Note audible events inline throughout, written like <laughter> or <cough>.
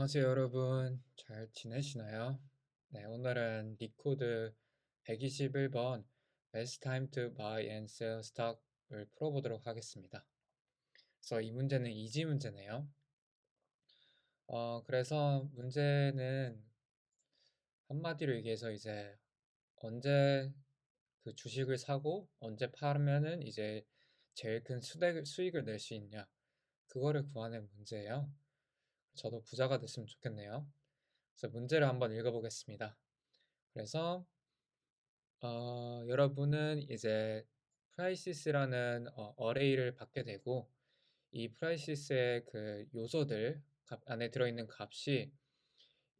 안녕하세요, 여러분. 잘 지내시나요? 네, 오늘은 리코드 121번 Best Time to Buy and Sell Stock을 풀어보도록 하겠습니다. 그래서 이 문제는 이지 문제네요. 어, 그래서 문제는 한마디로 얘기해서 이제 언제 그 주식을 사고 언제 팔면은 이제 제일 큰 수익을, 낼 수 있냐 그거를 구하는 문제예요. 저도 부자가 됐으면 좋겠네요. 그래서 문제를 한번 읽어보겠습니다. 그래서 어, 여러분은 이제 프라이시스라는 어, 어레이를 받게 되고 이 프라이시스의 그 요소들 값 안에 들어있는 값이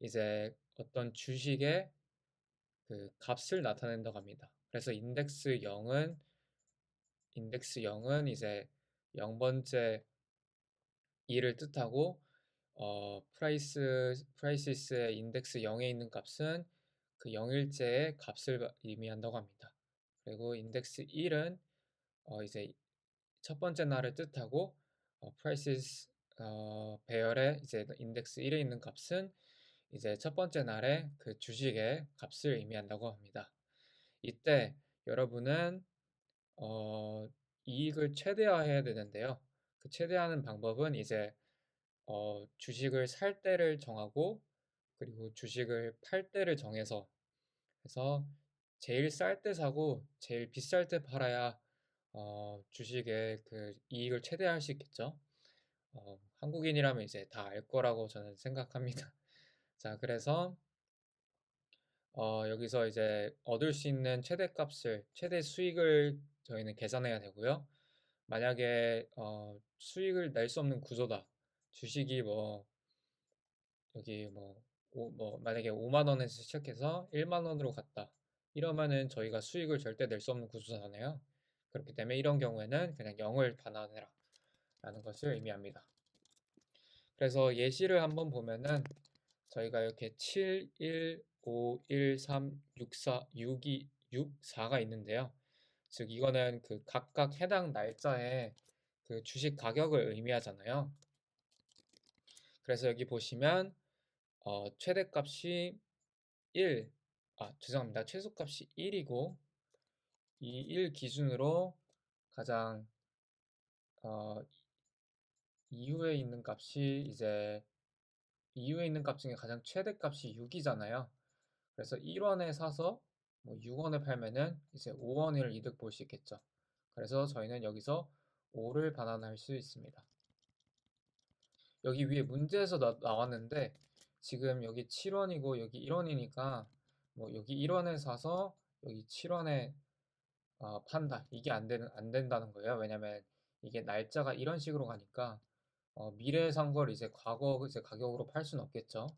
이제 어떤 주식의 그 값을 나타낸다고 합니다. 그래서 인덱스 0은 인덱스 0은 이제 0번째 2를 뜻하고 어, 프라이스 프라이시스의 인덱스 0에 있는 값은 그 0일째의 값을 의미한다고 합니다. 그리고 인덱스 1은 어, 이제 첫 번째 날을 뜻하고 어, 프라이시스 어, 배열의 이제 인덱스 1에 있는 값은 이제 첫 번째 날의 그 주식의 값을 의미한다고 합니다. 이때 여러분은 어, 이익을 최대화해야 되는데요. 그 최대화하는 방법은 이제 어, 주식을 살 때를 정하고 그리고 주식을 팔 때를 정해서 그래서 제일 쌀 때 사고 제일 비쌀 때 팔아야 어, 주식의 그 이익을 최대화할 수 있겠죠. 어, 한국인이라면 이제 다 알 거라고 저는 생각합니다. <laughs> 자, 그래서 어, 여기서 이제 얻을 수 있는 최대 값을 최대 수익을 저희는 계산해야 되고요. 만약에 어, 수익을 낼 수 없는 구조다. 주식이 뭐 여기 뭐, 오, 뭐 만약에 5만 원에서 시작해서 1만 원으로 갔다. 이러면은 저희가 수익을 절대 낼 수 없는 구조잖아요. 그렇기 때문에 이런 경우에는 그냥 0을 반환해라 라는 것을 의미합니다. 그래서 예시를 한번 보면은 저희가 이렇게 7, 1, 5, 1, 3, 6, 4, 6, 2, 6, 4가 있는데요. 즉 이거는 그 각각 해당 날짜의 그 주식 가격을 의미하잖아요. 그래서 여기 보시면 어, 최대값이 1, 아 죄송합니다. 최소값이 1이고 이 1 기준으로 가장 어, 이후에 있는 값이 이제 이후에 있는 값 중에 가장 최대값이 6이잖아요. 그래서 1원에 사서 뭐 6원에 팔면은 이제 5원을 이득 볼 수 있겠죠. 그래서 저희는 여기서 5를 반환할 수 있습니다. 여기 위에 문제에서 나, 나왔는데 지금 여기 7원이고 여기 1원이니까 뭐 여기 1원에 사서 여기 7원에 어, 판다 이게 안 되는 안 된다는 거예요. 왜냐면 이게 날짜가 이런 식으로 가니까 어, 미래에 산 걸 이제 과거 이제 가격으로 팔 수는 없겠죠.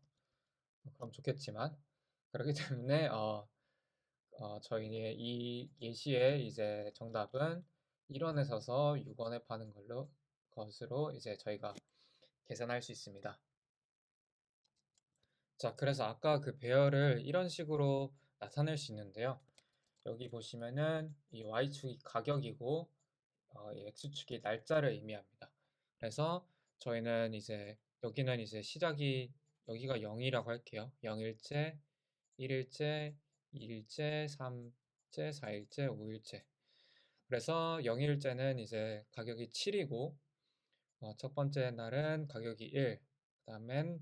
그럼 좋겠지만 그렇기 <laughs> 때문에 어, 어, 저희의 이 예시의 이제 정답은 1원에 사서 6원에 파는 걸로 것으로 이제 저희가 계산할 수 있습니다. 자, 그래서 아까 그 배열을 이런 식으로 나타낼 수 있는데요. 여기 보시면은 이 y축이 가격이고 어, 이 x축이 날짜를 의미합니다. 그래서 저희는 이제 여기는 이제 시작이 여기가 0이라고 할게요. 0일째, 1일째, 2일째, 3일째, 4일째, 5일째. 그래서 0일째는 이제 가격이 7이고 어, 첫 번째 날은 가격이 1, 그 다음엔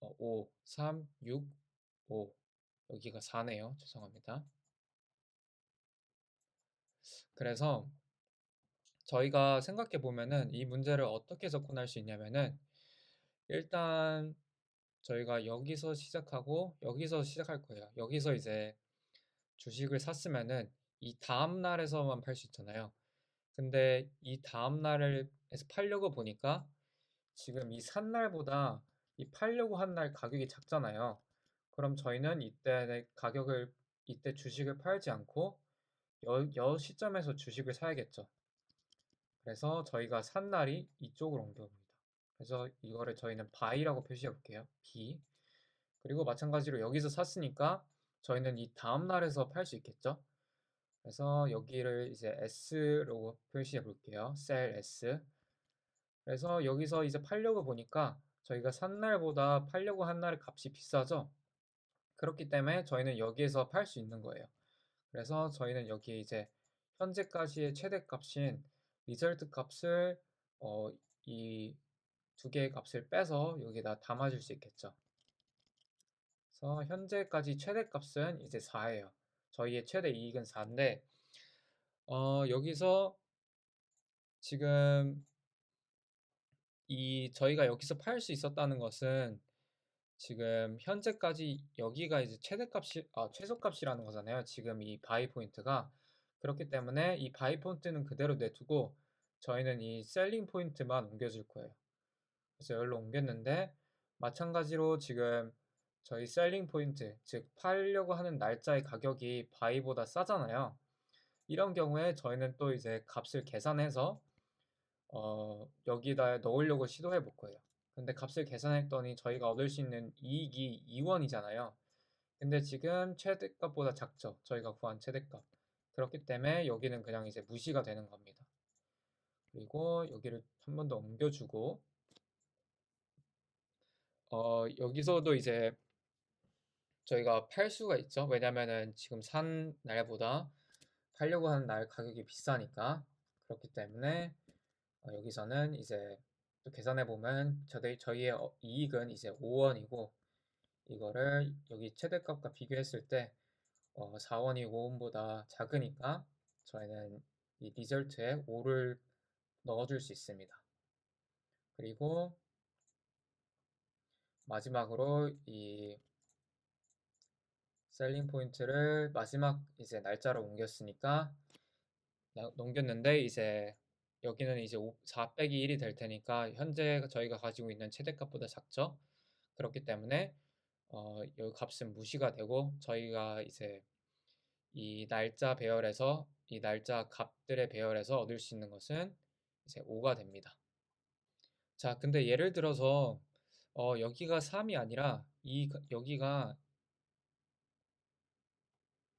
어, 5, 3, 6, 5 여기가 4네요. 죄송합니다. 그래서 저희가 생각해 보면은 이 문제를 어떻게 접근할 수 있냐면은 일단 저희가 여기서 시작하고 여기서 시작할 거예요. 여기서 이제 주식을 샀으면은 이 다음 날에서만 팔 수 있잖아요. 근데 이 다음 날에서 팔려고 보니까 지금 이 산 날보다 이 팔려고 한 날 가격이 작잖아요. 그럼 저희는 이때 가격을 이때 주식을 팔지 않고 여, 여 시점에서 주식을 사야겠죠. 그래서 저희가 산 날이 이쪽으로 옮겨옵니다. 그래서 이거를 저희는 buy라고 표시해 볼게요. B. 그리고 마찬가지로 여기서 샀으니까 저희는 이 다음 날에서 팔 수 있겠죠. 그래서 여기를 이제 S로 표시해 볼게요. sell S. 그래서 여기서 이제 팔려고 보니까 저희가 산 날보다 팔려고 한 날의 값이 비싸죠? 그렇기 때문에 저희는 여기에서 팔 수 있는 거예요. 그래서 저희는 여기에 이제 현재까지의 최대값인 리절트 값을 어, 이 두 개의 값을 빼서 여기다 담아줄 수 있겠죠. 그래서 현재까지 최대값은 이제 4예요. 저희의 최대 이익은 4인데 어, 여기서 지금 이 저희가 여기서 팔 수 있었다는 것은 지금 현재까지 여기가 이제 최대값이 아 최소값이라는 거잖아요. 지금 이 바이 포인트가 그렇기 때문에 이 바이 포인트는 그대로 내두고 저희는 이 셀링 포인트만 옮겨줄 거예요. 그래서 여기로 옮겼는데 마찬가지로 지금 저희 셀링 포인트 즉 팔려고 하는 날짜의 가격이 바이보다 싸잖아요. 이런 경우에 저희는 또 이제 값을 계산해서 어, 여기다 넣으려고 시도해 볼 거예요. 근데 값을 계산했더니 저희가 얻을 수 있는 이익이 2원이잖아요. 근데 지금 최대값보다 작죠. 저희가 구한 최대값. 그렇기 때문에 여기는 그냥 이제 무시가 되는 겁니다. 그리고 여기를 한 번 더 옮겨주고 어, 여기서도 이제 저희가 팔 수가 있죠. 왜냐면은 지금 산 날보다 팔려고 하는 날 가격이 비싸니까 그렇기 때문에 어, 여기서는 이제 또 계산해 보면 저희 저희의 어, 이익은 이제 5원이고 이거를 여기 최대값과 비교했을 때 어, 4원이 5원보다 작으니까 저희는 이 리절트에 5를 넣어줄 수 있습니다. 그리고 마지막으로 이 셀링 포인트를 마지막 이제 날짜로 옮겼으니까 넘겼는데 이제 여기는 이제 4 빼기 1이 될 테니까 현재 저희가 가지고 있는 최대값보다 작죠. 그렇기 때문에 어, 이 값은 무시가 되고 저희가 이제 이 날짜 배열에서 이 날짜 값들의 배열에서 얻을 수 있는 것은 이제 5가 됩니다. 자, 근데 예를 들어서 어, 여기가 3이 아니라 이 여기가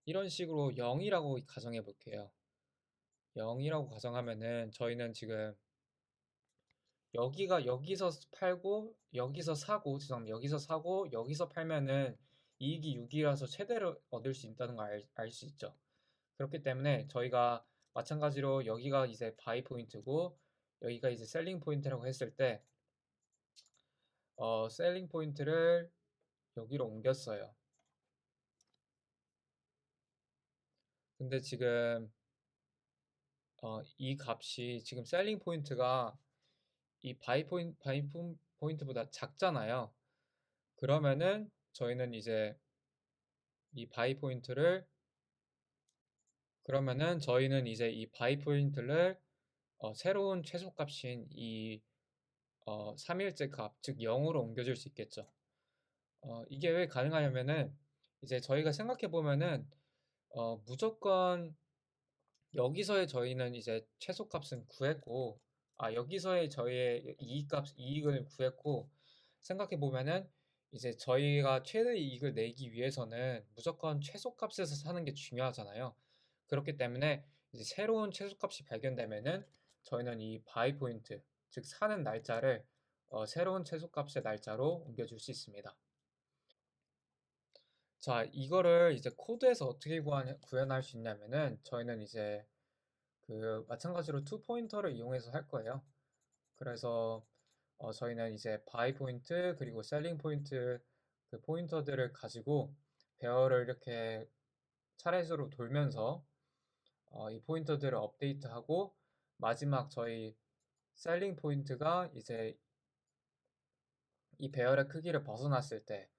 이런 식으로 0이라고 가정해 볼게요. 0이라고 가정하면은 저희는 지금 여기가 여기서 팔고 여기서 사고 죄송합니다. 여기서 사고 여기서 팔면은 이익이 6이라서 최대로 얻을 수 있다는 걸 알 수 있죠. 그렇기 때문에 저희가 마찬가지로 여기가 이제 바이 포인트고 여기가 이제 셀링 포인트라고 했을 때 어, 셀링 포인트를 여기로 옮겼어요. 근데 지금 어, 이 값이 지금 셀링 포인트가 이 바이 포인트, 바이 포인트보다 작잖아요. 그러면은 저희는 이제 이 바이 포인트를 그러면은 저희는 이제 이 바이 포인트를 어, 새로운 최소값인 이 어, 3일째 값, 즉 0으로 옮겨줄 수 있겠죠. 어, 이게 왜 가능하냐면은 이제 저희가 생각해 보면은 어, 무조건 여기서의 저희는 이제 최소값은 구했고, 아, 여기서의 저희의 이익값, 이익을 구했고, 생각해 보면은 이제 저희가 최대 이익을 내기 위해서는 무조건 최소값에서 사는 게 중요하잖아요. 그렇기 때문에 이제 새로운 최소값이 발견되면은 저희는 이 바이 포인트, 즉 사는 날짜를 어, 새로운 최소값의 날짜로 옮겨줄 수 있습니다. 자, 이거를 이제 코드에서 어떻게 구한, 구현할 수 있냐면은 저희는 이제 그 마찬가지로 투 포인터를 이용해서 할 거예요. 그래서 어, 저희는 이제 바이 포인트 그리고 셀링 포인트 그 포인터들을 가지고 배열을 이렇게 차례수로 돌면서 어, 이 포인터들을 업데이트하고 마지막 저희 셀링 포인트가 이제 이 배열의 크기를 벗어났을 때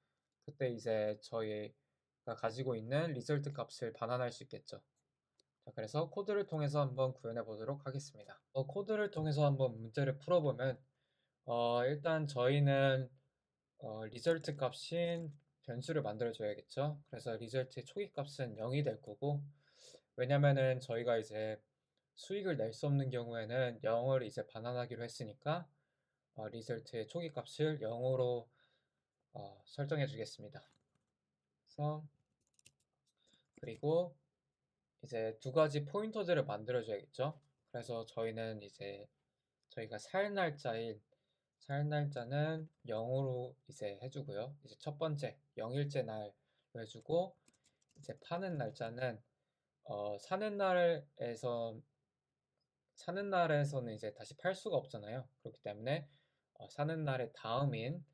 그때 이제 저희가 가지고 있는 리절트 값을 반환할 수 있겠죠. 자, 그래서 코드를 통해서 한번 구현해 보도록 하겠습니다. 어, 코드를 통해서 한번 문제를 풀어보면 어, 일단 저희는 어, 리절트 값인 변수를 만들어 줘야겠죠. 그래서 리절트의 초기 값은 0이 될 거고 왜냐면은 저희가 이제 수익을 낼 수 없는 경우에는 0을 이제 반환하기로 했으니까 어, 리절트의 초기 값을 0으로 어, 설정해 주겠습니다. 그래서 그리고 이제 두 가지 포인터들을 만들어 줘야겠죠. 그래서 저희는 이제 저희가 살 날짜인 살 날짜는 0으로 이제 해주고요. 이제 첫 번째 0일째 날로 해주고 이제 파는 날짜는 어, 사는 날에서 사는 날에서는 이제 다시 팔 수가 없잖아요. 그렇기 때문에 어, 사는 날의 다음인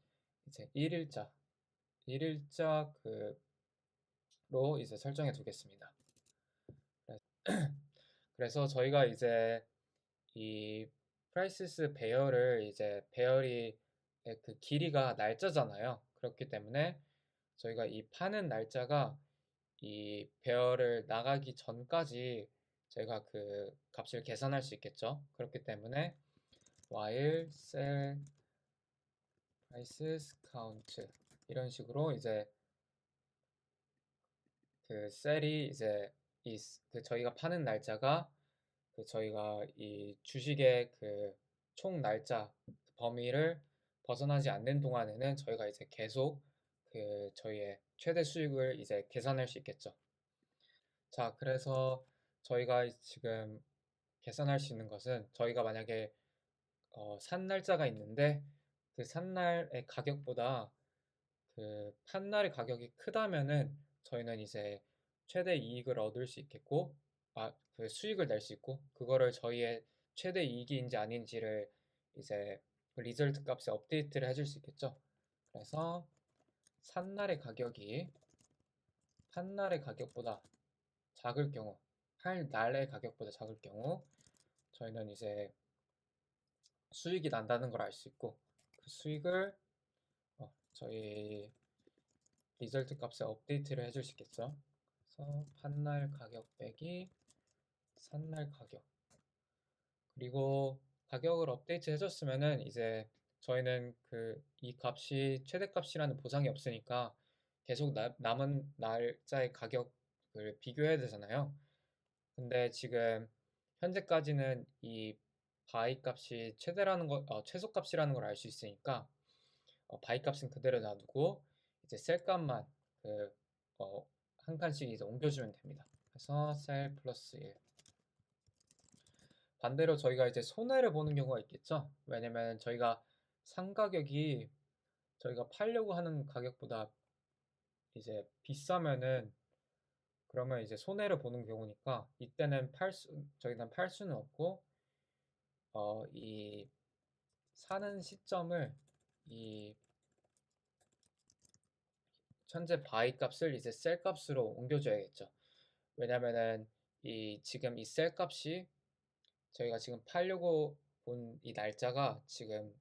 이제 1일자 1일자 그로 이제 설정해 두겠습니다. <clears throat> 그래서 저희가 이제 이 프라이시스 배열을 이제 배열이 그 길이가 날짜잖아요. 그렇기 때문에 저희가 이 파는 날짜가 이 배열을 나가기 전까지 저희가 그 값을 계산할 수 있겠죠. 그렇기 때문에 while sell prices count 이런 식으로 이제 그 셀이 이제 이 그 저희가 파는 날짜가 그 저희가 이 주식의 그 총 날짜 범위를 벗어나지 않는 동안에는 저희가 이제 계속 그 저희의 최대 수익을 이제 계산할 수 있겠죠. 자, 그래서 저희가 지금 계산할 수 있는 것은 저희가 만약에 어, 산 날짜가 있는데 그 산 날의 가격보다 그 판 날의 가격이 크다면은 저희는 이제 최대 이익을 얻을 수 있겠고 아, 그 수익을 낼 수 있고 그거를 저희의 최대 이익인지 아닌지를 이제 그 리절트 값에 업데이트를 해줄 수 있겠죠. 그래서 산 날의 가격이 판 날의 가격보다 작을 경우, 팔 날의 가격보다 작을 경우 저희는 이제 수익이 난다는 걸 알 수 있고 그 수익을 어, 저희 리절트 값에 업데이트를 해줄 수 있겠죠. 그래서 판날 가격 빼기 산날 가격 그리고 가격을 업데이트 해줬으면은 이제 저희는 그 이 값이 최대값이라는 보장이 없으니까 계속 나, 남은 날짜의 가격을 비교해야 되잖아요. 근데 지금 현재까지는 이 바이 값이 최대라는 거, 어, 최소 값이라는 걸 알 수 있으니까 어, 바이 값은 그대로 놔두고 이제 셀 값만 그, 어, 한 칸씩 이제 옮겨주면 됩니다. 그래서 셀 플러스 1 반대로 저희가 이제 손해를 보는 경우가 있겠죠. 왜냐면 저희가 상 가격이 저희가 팔려고 하는 가격보다 이제 비싸면은 그러면 이제 손해를 보는 경우니까 이때는 팔 수, 저희는 팔 수는 없고 어, 이 사는 시점을 이 현재 바이 값을 이제 셀 값으로 옮겨줘야겠죠. 왜냐면은 이 지금 이 셀 값이 저희가 지금 팔려고 본 이 날짜가 지금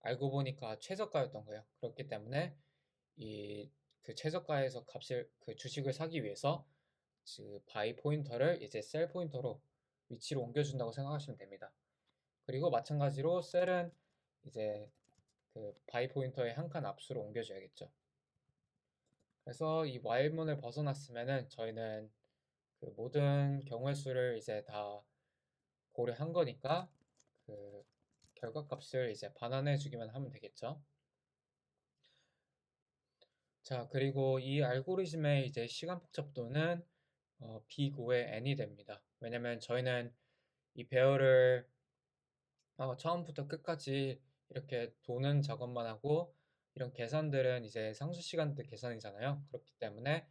알고 보니까 최저가였던 거예요. 그렇기 때문에 이 그 최저가에서 값을 그 주식을 사기 위해서 그 바이 포인터를 이제 셀 포인터로 위치로 옮겨준다고 생각하시면 됩니다. 그리고 마찬가지로 셀은 이제 그 바이 포인터의 한 칸 앞수로 옮겨줘야겠죠. 그래서 이 while문을 벗어났으면은 저희는 그 모든 경우의 수를 이제 다 고려한 거니까 그 결과값을 이제 반환해 주기만 하면 되겠죠. 자, 그리고 이 알고리즘의 이제 시간 복잡도는 어, B5의 n이 됩니다. 왜냐면 저희는 이 배열을 어, 처음부터 끝까지 이렇게 도는 작업만 하고 이런 계산들은 이제 상수 시간대 계산이잖아요. 그렇기 때문에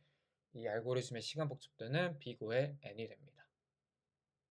이 알고리즘의 시간 복잡도는 B5의 n이 됩니다.